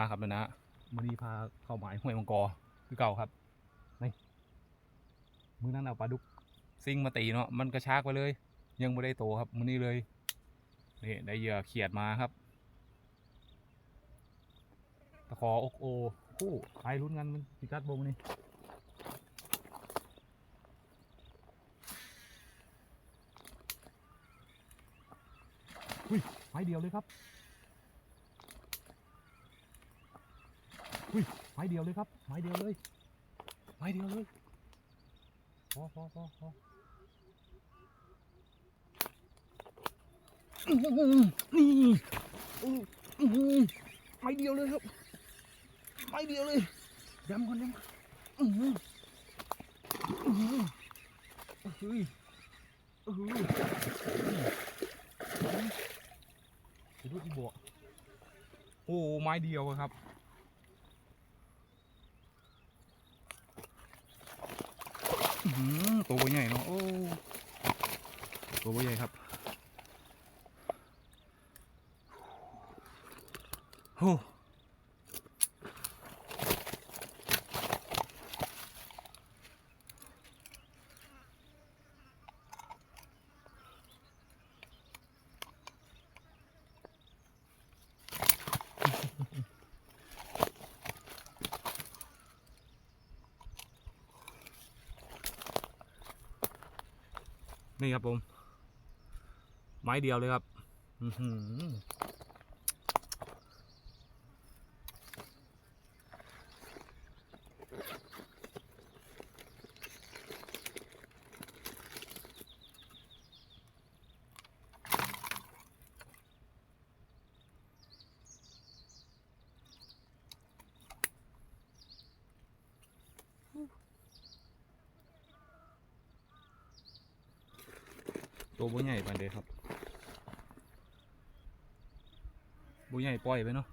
มาครับนะมันนี้พาเข้าหมายห้วยมังกรคือเก่าครับนี่มือนั้นเอาปลาดุกซิงมาตีเนาะมันกระชากไปเลย ยังไม่ได้โตครับมือนี้เลยนี่ได้เหยื่อเขียดมาครับตะขออกโอคู่ไปลุ้นกันมันพิกัดโบมอนี่อุ้ยไม้เดียวเลยครับ อุ้ยไม้เดียวเลยครับ ไม้เดียวเลย ไม้เดียวเลยพอพอพอพอนี่ไม้เดียวเลยครับ ไม้เดียวเลยยำคนยำอื้อหืออื้ออเฮ้ยเฮ้ยดูดูที่บัวโอ้ไม้เดียวครับ อื้อหือ ตัวใหญ่เนาะโอ้ตัวใหญ่ครับโอ้ นี่ครับผม ไม้เดียวเลยครับ อื ตัวบ่ใหญ่ปานเดครับบ่ใหญ่ปล่อยไปเนาะ